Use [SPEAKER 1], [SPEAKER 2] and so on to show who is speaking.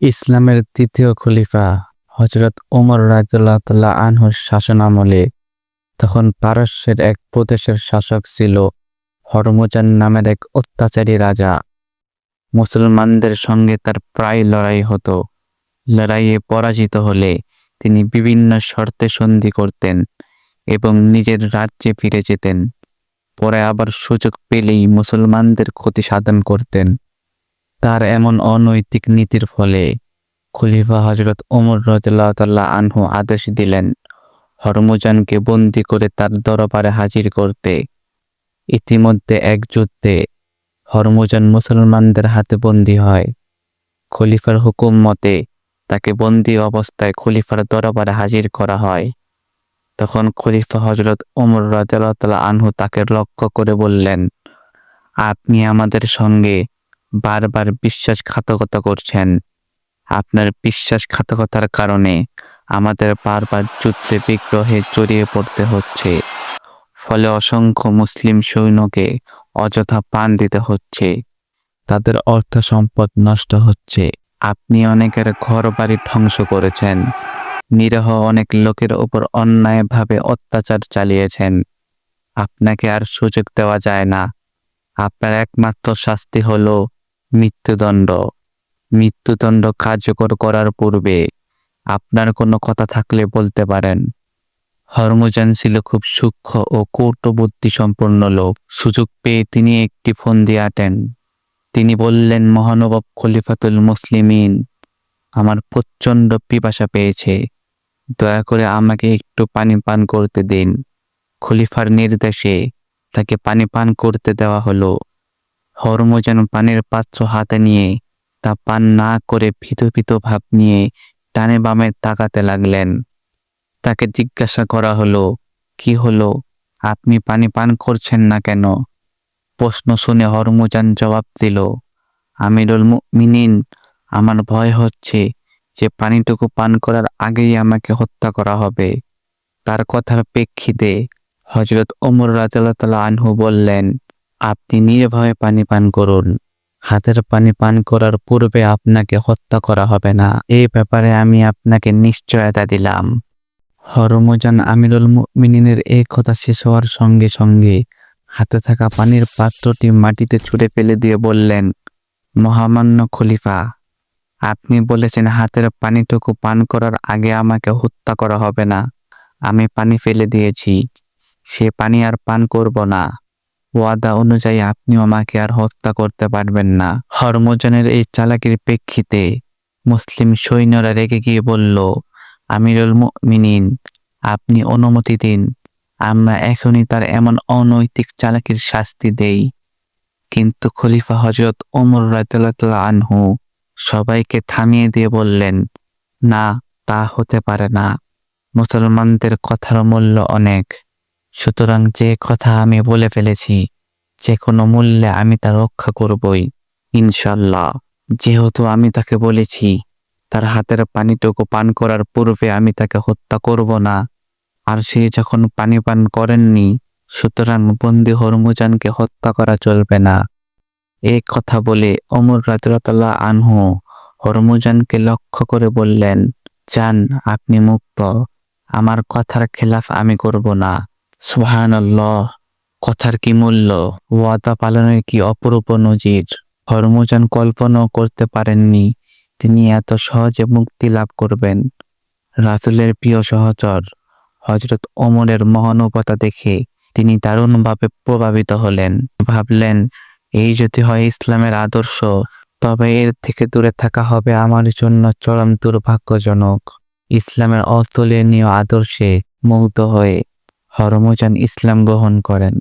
[SPEAKER 1] ইসলামের তৃতীয় খলিফা হজরত ওমর তাআলা আনহুর শাসনামলে তখন পারস্যের এক প্রদেশের শাসক ছিল হরমুজান নামের এক অত্যাচারী রাজা। মুসলমানদের সঙ্গে তার প্রায় লড়াই হতো। লড়াইয়ে পরাজিত হলে তিনি বিভিন্ন শর্তে সন্ধি করতেন এবং নিজের রাজ্যে ফিরে যেতেন। পরে আবার সুযোগ পেলেই মুসলমানদের ক্ষতি সাধন করতেন। তার এমন অনৈতিক নীতির ফলে খলিফা হজরত ওমর রদুল্লাহ তাল্লাহ আনহু আদেশ দিলেন, হরমুজানকে বন্দি করে তার দরবারে হাজির করতে। ইতিমধ্যে এক যুদ্ধে হরমুজান মুসলমানদের হাতে বন্দি হয়। খলিফার হুকুম মতে তাকে বন্দি অবস্থায় খলিফার দরবারে হাজির করা হয়। তখন খলিফা হজরত ওমর তাআলা আনহু তাকে লক্ষ্য করে বললেন, আপনি আমাদের সঙ্গে বারবার বিশ্বাসঘাতকতা করছেন। আপনার বিশ্বাসঘাতকতার কারণে আমাদের বারবার যুদ্ধে বিগ্রহে জড়িয়ে পড়তে হচ্ছে। ফলে অসংখ্য মুসলিম সৈন্যকে অযথা পান দিতে হচ্ছে। তাদের অর্থ সম্পদ নষ্ট হচ্ছে। আপনি অনেকের ঘর বাড়ি ধ্বংস করেছেন। নিরহ অনেক লোকের উপর অন্যায়ভাবে অত্যাচার চালিয়েছেন। আপনাকে আর সুযোগ দেওয়া যায় না। আপনার একমাত্র শাস্তি হলো মৃত্যুদণ্ড। মৃত্যুদণ্ড কার্যকর করার পূর্বে আপনার কোনো কথা থাকলে বলতে পারেন। হরমুজান ছিল খুব সূক্ষ্ম ও কৌটবুদ্ধি সম্পন্ন লোক। সুযোগ পেয়ে তিনি একটি ফোন দিয়ে আটেন। তিনি বললেন, মহানবব খলিফাতুল মুসলিমিন আমার প্রচণ্ড পিপাসা পেয়েছে। দয়া করে আমাকে একটু পানি পান করতে দিন। খলিফার নির্দেশে তাকে পানি পান করতে দেওয়া হলো। হরমোজান পানের পাত্র হাতে নিয়ে, তা পান না করে ভীত ভীত ভাব নিয়ে ডানে বামে তাকাতে লাগলেন। তাকে জিজ্ঞাসা করা হলো, কি হলো? আপনি পানি পান করছেন না কেন? প্রশ্ন শুনে হরমুজান জবাব দিল, আমিরুল মিনিন আমার ভয় হচ্ছে যে পানিটুকু পান করার আগেই আমাকে হত্যা করা হবে। তার কথার প্রেক্ষিতে হজরত ওমর রাজাল্লাহ আনহু বললেন আপনি নির্ভয়ে পানি পান করুন। হাতের পানি পান করার পূর্বে আপনাকে হত্যা করা হবে না। এই ব্যাপারে আমি আপনাকে নিশ্চয়তা দিলাম। হরমজান আমিরুল মিনিনের এই কথা শেষ হওয়ার সঙ্গে সঙ্গে হাতে থাকা পানির পাত্রটি মাটিতে ছুঁড়ে ফেলে দিয়ে বললেন, মহামান্য খলিফা, আপনি বলেছেন হাতের পানিটুকু পান করার আগে আমাকে হত্যা করা হবে না। আমি পানি ফেলে দিয়েছি। সে পানি আর পান করব না। ওয়াদা অনুযায়ী আপনিও আমাকে আর হত্যা করতে পারবেন না। হরমোজানের এই চালাকির প্রেক্ষিতে মুসলিম সৈন্যরা রেগে গিয়ে বলল, আমিরুল মুমিনিন, আপনি অনুমতি দিন। আমরা এখনই তার এমন অনৈতিক চালাকির শাস্তি দেই। কিন্তু খলিফা হজরত ওমর রাদিয়াল্লাহু আনহু সবাইকে থামিয়ে দিয়ে বললেন, না, তা হতে পারে না। মুসলমানদের কথার মূল্য অনেক। সুতরাং যে কথা আমি বলে ফেলেছি, যে কোনো মূল্যে আমি তা রক্ষা করবই ইনশাল্লাহ যেহেতু আমি তাকে বলেছি, তার হাতের পানিটুকু পান করার পূর্বে আমি তাকে হত্যা করব না। আর সে যখন পানি পান করেননি, সুতরাং বন্দি হরমুজানকে হত্যা করা চলবে না। এই কথা বলে অমর রাজরাতাল্লাহ আনহু হরমুজানকে লক্ষ্য করে বললেন যান আপনি মুক্ত। আমার কথার খেলাফ আমি করব না। সুহান কথার কি মূল্য? ওয়াদা পালনের কি অপরূপ নজির? হরমুজান কল্পনাও করতে পারেননি, তিনি এত সহজে মুক্তি লাভ করবেন। রাসুলের প্রিয় সহচর হজরত ওমরের মহানুভতা দেখে তিনি দারুণভাবে প্রভাবিত হলেন। ভাবলেন, এই যদি হয় ইসলামের আদর্শ, তবে এর থেকে দূরে থাকা হবে আমার জন্য চরম দুর্ভাগ্যজনক। ইসলামের অতুলনীয় আদর্শে মুগ্ধ হয়ে হরমুজান ইসলাম গ্রহণ করেন।